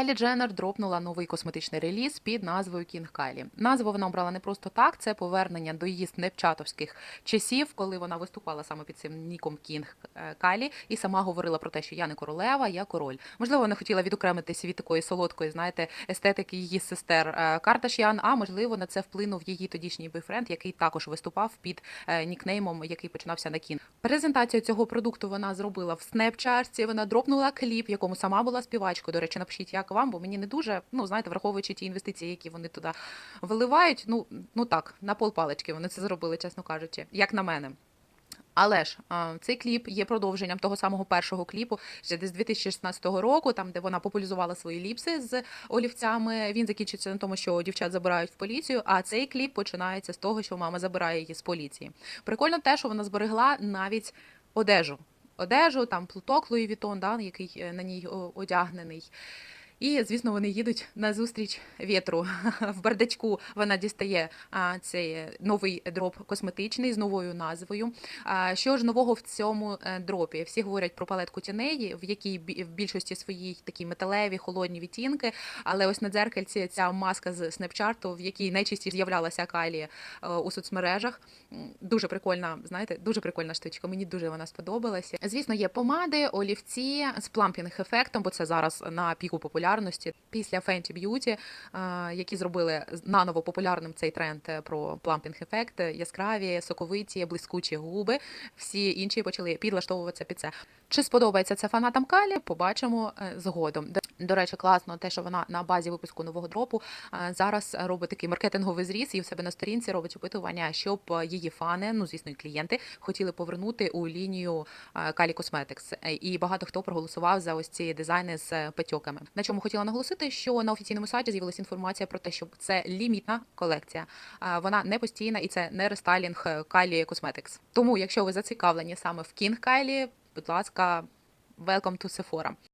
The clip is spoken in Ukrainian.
Кайлі Дженнер дропнула новий косметичний реліз під назвою King Kylie. Назву вона обрала не просто так, це повернення до її снепчатовських часів, коли вона виступала саме під цим ніком King Kylie і сама говорила про те, що я не королева, я король. Можливо, вона хотіла відокремитися від такої солодкої, знаєте, естетики її сестер е, Кардашян, а можливо на це вплинув її тодішній бойфренд, який також виступав під е, нікнеймом, який починався на кін. Презентацію цього продукту вона зробила в снепчарці. Вона дропнула кліп, якому сама була співачкою. До речі, напишіть, як вам, бо мені не дуже, ну знаєте, враховуючи ті інвестиції, які вони туди виливають. Ну ну так, на полпалички вони це зробили, чесно кажучи, як на мене. Але ж цей кліп є продовженням того самого першого кліпу, ще десь 2016 року, там де вона популяризувала свої ліпси з олівцями. Він закінчиться на тому, що дівчат забирають в поліцію. А цей кліп починається з того, що мама забирає її з поліції. Прикольно те, що вона зберегла навіть одежу. Одежу, там плуток Луї Вітон, да, який е, на ній одягнений. І, звісно, вони їдуть на зустріч вітру. В бардачку вона дістає цей новий дроп косметичний з новою назвою. А, що ж нового в цьому е, дропі? Всі говорять про палетку тіней, в якій в більшості своїй такі металеві, холодні відтінки. Але ось на дзеркальці ця маска з снепчарту, в якій найчастіше з'являлася Калі е, у соцмережах. Дуже прикольна, знаєте, дуже прикольна штучка. Мені дуже вона сподобалася. Звісно, є помади, олівці з плампінг ефектом, бо це зараз на піку популярності. Після Fenty Beauty, е, які зробили наново популярним цей тренд е, про плампінг ефект, яскраві, соковиті, блискучі губи. Всі інші почали підлаштовуватися під це. Чи сподобається це фанатам Калі? Побачимо е, згодом. До- речі, класно те, що вона на базі випуску нового дропу е, зараз робить такий маркетинговий зріз і в себе на сторінці робить опитування, щоб її фани, ну звісно, і клієнти, хотіли повернути у лінію Калі. Е, І багато хто проголосував за ось ці дизайни з патьоками. На чому хотіла наголосити, що на офіційному сайті з'явилася інформація про те, що це лімітна колекція. Е, Вона не постійна і це не рестайлінг Kylie Cosmetics. Тому, якщо ви зацікавлені саме в King Kylie, будь ласка, welcome to Sephora.